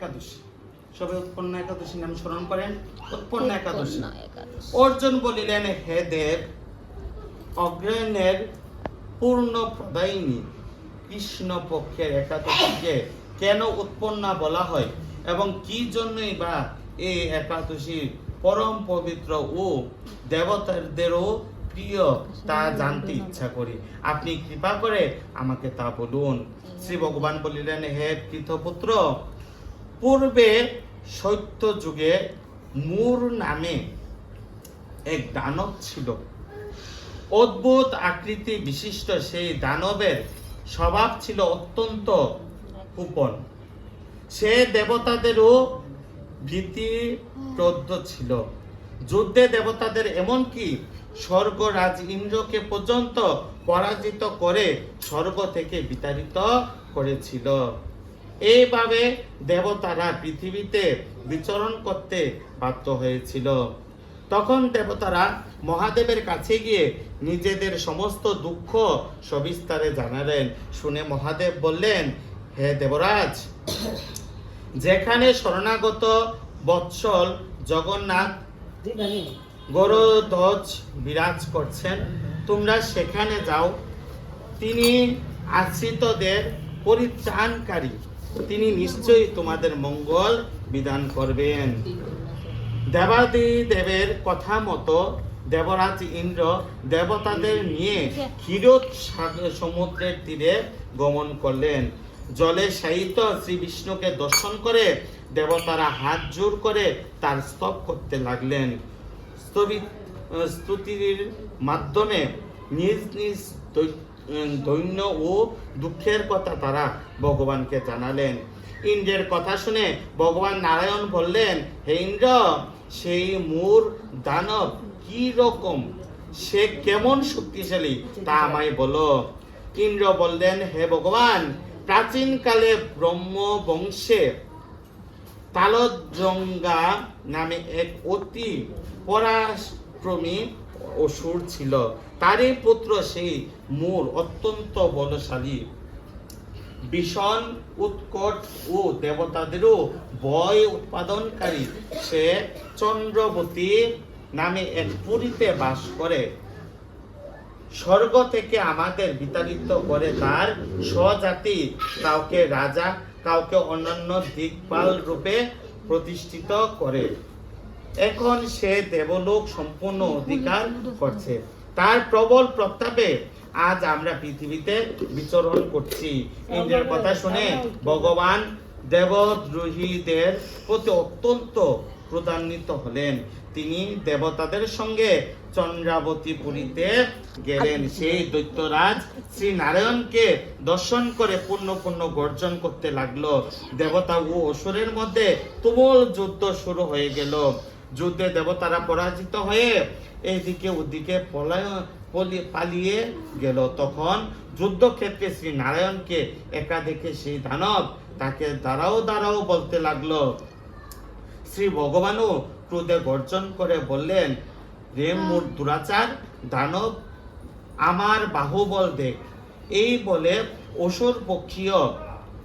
একাদশী। সবে উৎপন্ন একাদশী নাম স্মরণ করেন উৎপন্ন একাদশী। অর্জুন বলিলেন হে দেব অগ্রয়ণের পূর্ণ প্রদায়িনী কৃষ্ণ পক্ষের একাদশীকে কেন উৎপন্ন বলা হয় এবং কি জন্যই বা এই একাদশী পরম পবিত্র ও দেবতাদেরও প্রিয় তা জানতে ইচ্ছা করি। আপনি কৃপা করে আমাকে তা বলুন। শ্রী ভগবান বলিলেন হে পৃথপুত্র পূর্বে সত্য যুগে মূর নামে এক দানব ছিল। অদ্ভুত আকৃতি বিশিষ্ট সেই দানবের স্বভাব ছিল অত্যন্ত কুপন। সে দেবতাদেরও ভীতি ভীতিপ্রদ ছিল। যুদ্ধে দেবতাদের এমনকি স্বর্গরাজ ইন্দ্রকে পর্যন্ত পরাজিত করে স্বর্গ থেকে বিতাড়িত করেছিল। এইভাবে দেবতারা পৃথিবীতে বিচরণ করতে বাধ্য হয়েছিল। তখন দেবতারা মহাদেবের কাছে গিয়ে নিজেদের সমস্ত দুঃখ সবিস্তারে জানালেন। শুনে মহাদেব বললেন, হে দেবরাজ, যেখানে শরণাগত বৎসল জগন্নাথ গরধ্বজ বিরাজ করছেন, তোমরা সেখানে যাও। তিনি আশ্রিতদের পরিত্রাণকারী। তিনি নিশ্চয়ই তোমাদের মঙ্গল বিধান করবেন। দেবাদি দেবের কথা মতো দেবরাজ ইন্দ্র দেবতাদের নিয়ে সাগর- সমুদ্রের তীরে গমন করলেন। জলে শায়িত শ্রী বিষ্ণুকে দর্শন করে দেবতারা হাত জোর করে তার স্তব করতে লাগলেন। স্তুতির মাধ্যমে নিজ নিজ দৈ- উম, দৈন্য ও দুঃখের কথা তারা ভগবানকে জানালেন। ইন্দ্রের কথা শুনে ভগবান নারায়ণ বললেন, হে ইন্দ্র, সেই মূর দানব কি রকম? সে কেমন শক্তিশালী, তা আমায় বলো। ইন্দ্র বললেন, হে ভগবান, প্রাচীনকালে ব্রহ্ম বংশে তালজঙ্গা নামে এক অতি পরাক্রমী অসুর ছিল। তারই পুত্র সেই মূর অত্যন্ত বলশালী। ভীষণ উৎকট ও দেবতাদেরও ভয় উৎপাদনকারী, সে চন্দ্রবতী নামে এক পুরীতে বাস করে। স্বর্গ থেকে আমাদের বিতাড়িত করে তার স্বজাতি, কাউকে রাজা, কাউকে অন্যান্য দিকপাল রূপে প্রতিষ্ঠিত করে। এখন সে দেবলোক সম্পূর্ণ অধিকার করছে। তার প্রবল প্রতাপে আজ আমরা পৃথিবীতে বিচরণ করছি। ইন্দ্রের কথা শুনে ভগবান দেবদ্রোহীদের প্রতি অত্যন্ত ক্রোধান্বিত হলেন। তিনি দেবতাদের সঙ্গে চন্দ্রাবতী পুরীতে গেলেন। সেই দৈত্যরাজ শ্রী নারায়ণকে দর্শন করে পূর্ণ পূর্ণ গর্জন করতে লাগল। দেবতা ও অসুরের মধ্যে তুমুল যুদ্ধ শুরু হয়ে গেল। যুদ্ধে দেবতারা পরাজিত হয়ে এইদিকে ওদিকে পালিয়ে গেল। তখন যুদ্ধক্ষেত্রে শ্রী নারায়ণকে একা দেখে সেই দানব তাকে দাঁড়াও দাঁড়াও বলতে লাগল। শ্রী ভগবানও ক্রোধে গর্জন করে বললেন রে মোর দুরাচার দানব আমার বাহুবল দেখ। এই বলে অসুর পক্ষীয়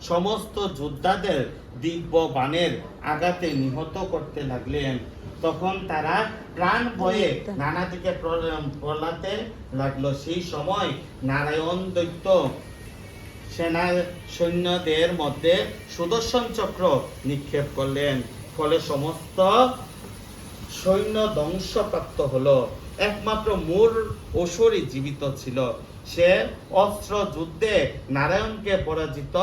সমস্ত যোদ্ধাদের দিব্য বাণের আঘাতে নিহত করতে লাগলেন। তখন তারা প্রাণ ভয়ে নানা দিকে প্র- প্রলাতে লাগল। সেই সময় নারায়ণ দৈত্য সেনা সৈন্যদের মধ্যে সুদর্শন চক্র নিক্ষেপ করলেন। ফলে সমস্ত সৈন্য ধ্বংসপ্রাপ্ত হলো। একমাত্র মূল অসুরই জীবিত ছিল। সে অস্ত্র যুদ্ধে নারায়ণকে পরাজিত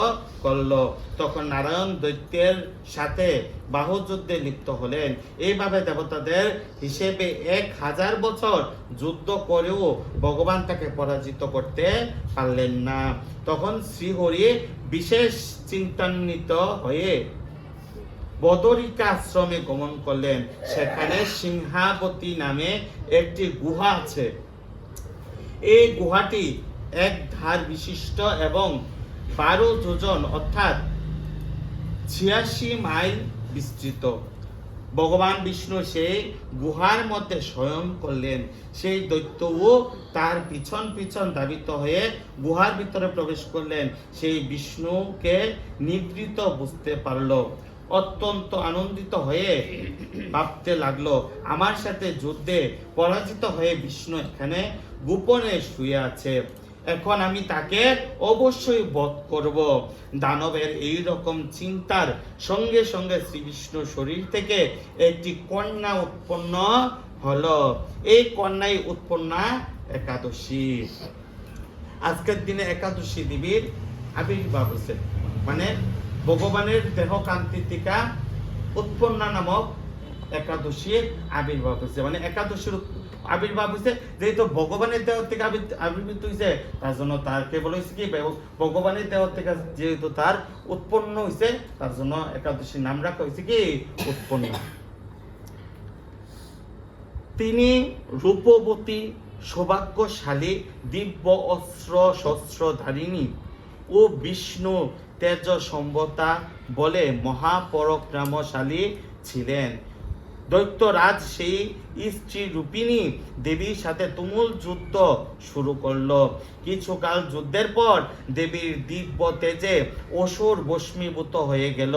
করল। তখন নারায়ণ দৈত্যের সাথে বাহু যুদ্ধে লিপ্ত হলেন। এইভাবে দেবতাদের হিসেবে এক হাজার বছর যুদ্ধ করেও ভগবান তাকে পরাজিত করতে পারলেন না। তখন শ্রীহরি বিশেষ চিন্তান্বিত হয়ে বদরিকা আশ্রমে গমন করলেন। সেখানে সিংহাবতী নামে একটি গুহা আছে। এই গুহাটি এক ধার বিশিষ্ট এবং বারো যোজন অর্থাৎ ছিয়াশি মাইল বিস্তৃত। ভগবান বিষ্ণু সেই গুহার মধ্যে স্বয়ং করলেন। সেই দৈত্যও তার পিছন পিছন ধাবিত হয়ে গুহার ভিতরে প্রবেশ করলেন। সেই বিষ্ণুকে নিবৃত বুঝতে পারল। অত্যন্ত আনন্দিত হয়ে ভাবতে লাগল। আমার সাথে যুদ্ধে পরাজিত হয়ে বিষ্ণু এখানে গোপনে শুয়ে আছে। এখন আমি তাকে অবশ্যই বধ করব। দানবের এই রকম চিন্তার সঙ্গে সঙ্গে শ্রী বিষ্ণু শরীর থেকে একটি কন্যা উৎপন্ন হলো। এই কন্যাই উৎপন্না একাদশী। আজকের দিনে একাদশী দেবীর আবির্ভাব হয়েছে। মানে ভগবানের দেহ কান্তি টিকা উৎপন্না নামক একাদশীর আবির্ভাব হয়েছে মানে একাদশীর আবির্ভাব হয়েছে যেহেতু ভগবানের দেহ থেকে আবির্ভূত হয়েছে তার জন্য তার কেবল হয়েছে কি? ভগবানের দেহ থেকে যেহেতু তার উৎপন্ন হয়েছে তার জন্য একাদশীর নাম রাখা হয়েছে কি? উৎপন্ন। তিনি রূপবতী সৌভাগ্যশালী দিব্য অস্ত্র শস্ত্রধারিণী ও বিষ্ণু তেজ সম্বতা বলে মহাপরাক্রমশালী ছিলেন। দৈত্যরাজ সেই স্ত্রী রূপিণী দেবীর সাথে তুমুল যুদ্ধ শুরু করল। কিছুকাল যুদ্ধের পর দেবীর দিব্য তেজে অসুর বস্মীভূত হয়ে গেল।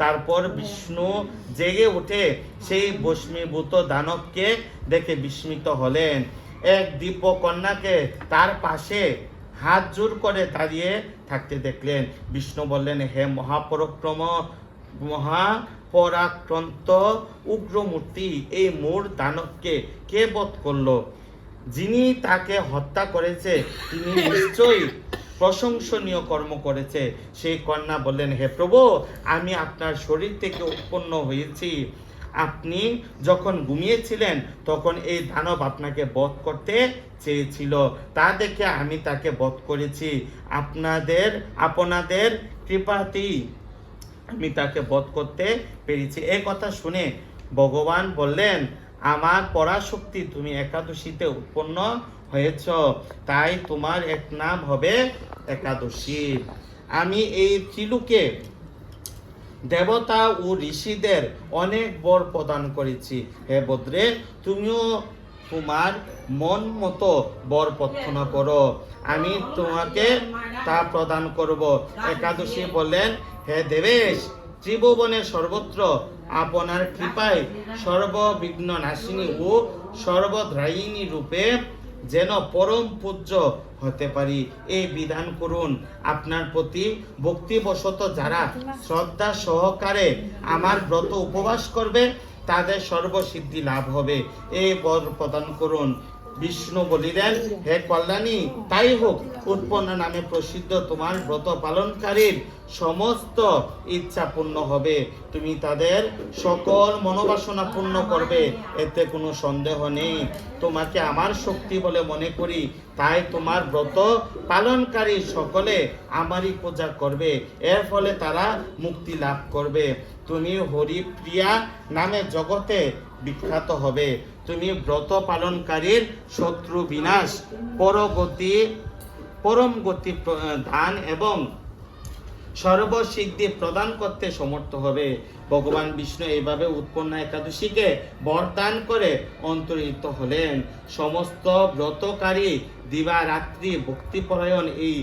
তারপর বিষ্ণু জেগে উঠে সেই বস্মীভূত দানবকে দেখে বিস্মিত হলেন। এক দিব্য কন্যাকে তার পাশে হাত জোর করে দাঁড়িয়ে থাকতে দেখলেন। বিষ্ণু বললেন, হে মহাপরাক্রম, মহাপরাক্রান্ত উগ্রমূর্তি, এই মূর দানবকে কে বধ করল? যিনি তাকে হত্যা করেছে, তিনি নিশ্চয়ই প্রশংসনীয় কর্ম করেছে। সেই কন্যা বললেন, হে প্রভু, আমি আপনার শরীর থেকে উৎপন্ন হয়েছি। আপনি যখন ঘুমিয়েছিলেন, তখন এই দানব আপনাকে বধ করতে চেয়েছিল। তা দেখে আমি তাকে বধ করেছি। আপনাদের আপনাদের কৃপাতেই আমি তাকে বধ করতে পেরেছি। এই কথা শুনে ভগবান বললেন, আমার পরাশক্তি তুমি একাদশীতে উৎপন্ন হয়েছ। তাই তোমার এক নাম হবে একাদশী। আমি এই ত্রিলোকে দেবতা ও ঋষিদের অনেক বর প্রদান করেছি। হে বদ্রে, তুমিও তোমার মন মতো বর প্রার্থনা করো। আমি তোমাকে তা প্রদান করব। একাদশী বললেন, হে দেবেশ ত্রিভুবনের সর্বত্র আপনার কৃপায় সর্ববিঘ্ন নাশিনী ও সর্বদ্রায়িনী রূপে যেন পরম পূজ্য হতে পারি। এই বিধান করুন। আপনার প্রতি ভক্তিবশত যারা শ্রদ্ধা সহকারে আমার ব্রত উপবাস করবে, তাদের সর্বসিদ্ধি লাভ হবে। এই বর প্রদান করুন। বিষ্ণু বলিলেন, হে কল্যাণী, তাই হোক। উৎপন্ন নামে প্রসিদ্ধ তোমার ব্রত পালনকারীর সমস্ত ইচ্ছা পূর্ণ হবে। তুমি তাদের সকল মনোবাসনা পূর্ণ করবে, এতে কোনো সন্দেহ নেই। তোমাকে আমার শক্তি বলে মনে করি, তাই তোমার ব্রত পালনকারী সকলে আমারই পূজা করবে। এর ফলে তারা মুক্তি লাভ করবে। তুমি হরিপ্রিয়া নামে জগতে বিখ্যাত হবে। তুমি ব্রত পালনকারীর শত্রু বিনাশ, পরগতি, পরম গতি দান এবং সর্বসিদ্ধি প্রদান করতে সমর্থ হবে। ভগবান বিষ্ণু এইভাবে উৎপন্ন একাদশীকে বরদান করে অন্তরিত হলেন। সমস্ত ব্রতকারী দিবারাত্রি ভক্তিপরায়ণ এই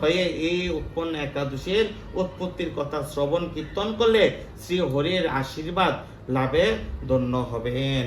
হয়ে এই উৎপন্ন একাদশীর উৎপত্তির কথা শ্রবণ কীর্তন করলে শ্রী হরির আশীর্বাদ লাভে ধন্য হবেন।